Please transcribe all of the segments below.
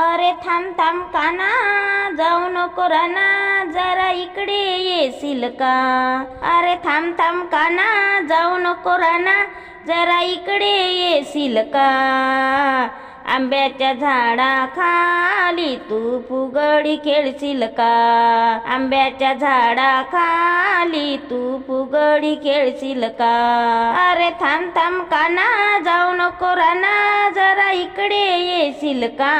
अरे थांब थांब काना जाऊ नको राना जरा इकडे येशील का अरे थांब थांब काना जाऊ नको राना जरा इकडे येशील का आंब्याच्या झाडा खाली तू फुगडी खेळशील का? आंब्याच्या झाडा खाली तू फुगडी खेळशील का? अरे थांब थांब काना जाऊ नको राना जरा इकडे येशील का?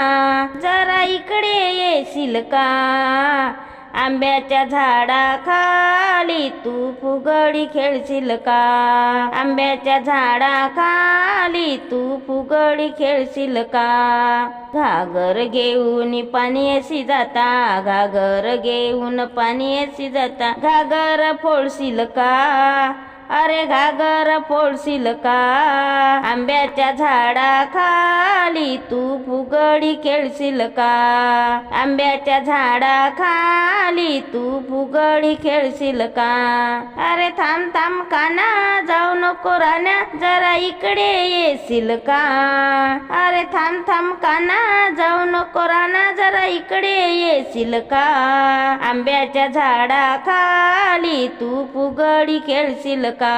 जरा इकडे येशील का? आंब्याच्या झाडा खाली तू फुगडी खेळशील का? आंब्याच्या झाडा आई तू फुगडी खेळशील का? घागर घेऊन पाणी अशी जाता घागर घेऊन पाणी अशी जाता घागर फोडशील का? अरे घागर पोळशील का आंब्याच्या झाडा खाली तू फुगडी खेळशील का आंब्याच्या झाडा खाली तू फुगडी खेळशील का अरे थांब थांब काना जाऊ नको राण्या जरा इकडे येशील का अरे थांब थांब काना जाऊ नको राणा जरा इकडे येशील का आंब्याच्या झाडा खाली तू फुगडी खेळशील का?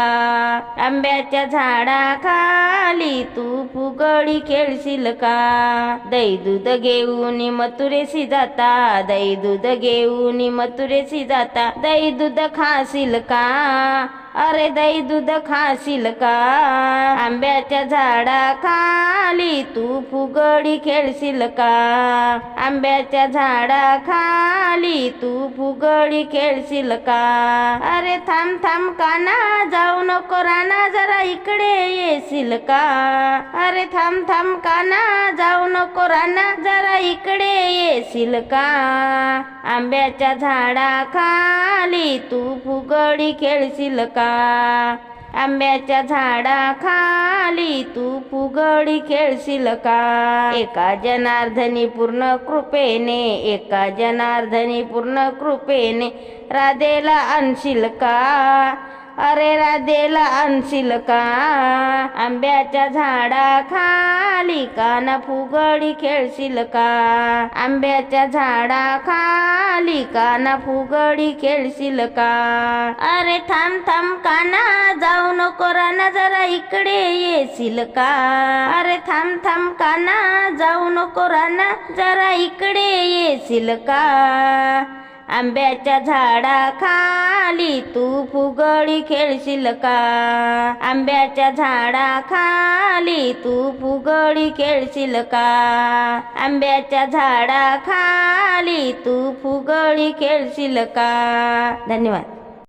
आंब्याच्या झाडा खाली तू फुगडी खेळशील का? दही दूध घेऊन मथुरेशी जाता दही दूध घेऊन मथुरेशी जाता दही दूध खाशील का? अरे दही दूध खाशील का? आंब्याच्या झाडा खाली तू फुगडी खेळशील का? आंब्याच्या झाडा खाली तू फुगडी खेळशील का? अरे थांब थांब काना जाऊ नको राना जरा इकडे येशील का? अरे थांब थांब काना जाऊ नको राना जरा इकडे येशील का? आंब्याच्या झाडा खाली तू फुगडी खेळशील का? आंब्याच्या झाडा खाली तू फुगडी खेळशील का? एका जनार्दनी पूर्ण कृपेने एका जनार्दनी पूर्ण कृपेने राधेला आणशील का? अरे राधेला आणशील का आंब्याच्या झाडा खाली काना फुगडी खेळशील का आंब्याच्या झाडा खाली काना फुगडी खेळशील का अरे थांब थांब काना जाऊ नको राना जरा इकडे येशील का अरे थांब थांब काना जाऊ नको राना जरा इकडे येशील का आंब्याच्या झाडा खाली तू फुगडी खेळशील का? आंब्याच्या झाडा खाली तू फुगडी खेळशील का? आंब्याच्या झाडा खाली तू फुगडी खेळशील का? धन्यवाद.